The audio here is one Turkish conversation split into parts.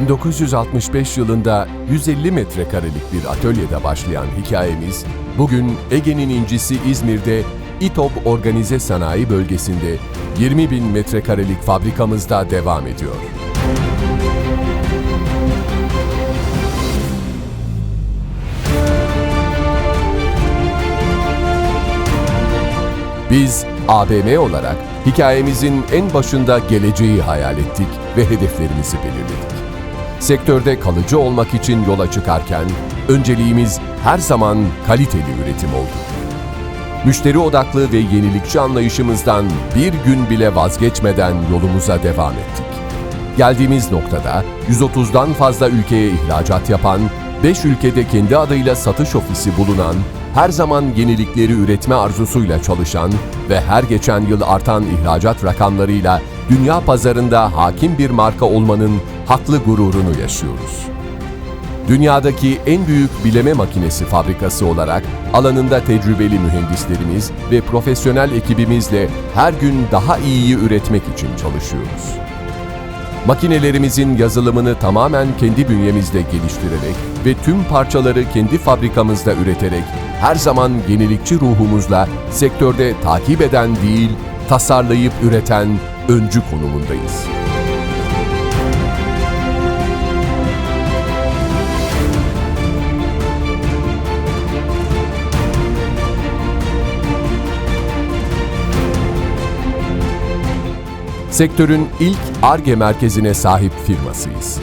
1965 yılında 150 metrekarelik bir atölyede başlayan hikayemiz, bugün Ege'nin incisi İzmir'de İTOP Organize Sanayi Bölgesi'nde 20 bin metrekarelik fabrikamızda devam ediyor. Biz ABM olarak hikayemizin en başında geleceği hayal ettik ve hedeflerimizi belirledik. Sektörde kalıcı olmak için yola çıkarken önceliğimiz her zaman kaliteli üretim oldu. Müşteri odaklı ve yenilikçi anlayışımızdan bir gün bile vazgeçmeden yolumuza devam ettik. Geldiğimiz noktada 130'dan fazla ülkeye ihracat yapan, 5 ülkede kendi adıyla satış ofisi bulunan, her zaman yenilikleri üretme arzusuyla çalışan ve her geçen yıl artan ihracat rakamlarıyla dünya pazarında hakim bir marka olmanın haklı gururunu yaşıyoruz. Dünyadaki en büyük bileme makinesi fabrikası olarak alanında tecrübeli mühendislerimiz ve profesyonel ekibimizle her gün daha iyiyi üretmek için çalışıyoruz. Makinelerimizin yazılımını tamamen kendi bünyemizde geliştirerek ve tüm parçaları kendi fabrikamızda üreterek her zaman yenilikçi ruhumuzla sektörde takip eden değil, tasarlayıp üreten öncü konumundayız. Sektörün ilk ARGE merkezine sahip firmasıyız.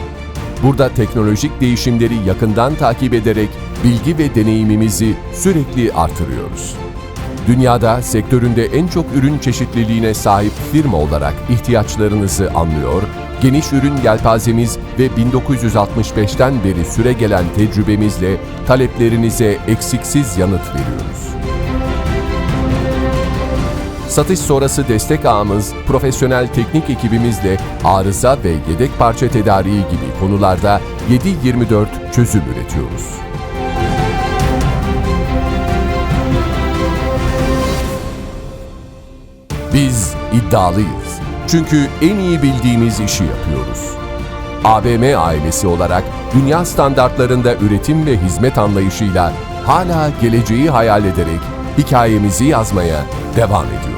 Burada teknolojik değişimleri yakından takip ederek bilgi ve deneyimimizi sürekli artırıyoruz. Dünyada sektöründe en çok ürün çeşitliliğine sahip firma olarak ihtiyaçlarınızı anlıyor, geniş ürün yelpazemiz ve 1965'ten beri süre gelen tecrübemizle taleplerinize eksiksiz yanıt veriyoruz. Satış sonrası destek ağımız, profesyonel teknik ekibimizle arıza ve yedek parça tedariği gibi konularda 7-24 çözüm üretiyoruz. İddialıyız. Çünkü en iyi bildiğimiz işi yapıyoruz. ABM ailesi olarak dünya standartlarında üretim ve hizmet anlayışıyla hala geleceği hayal ederek hikayemizi yazmaya devam ediyoruz.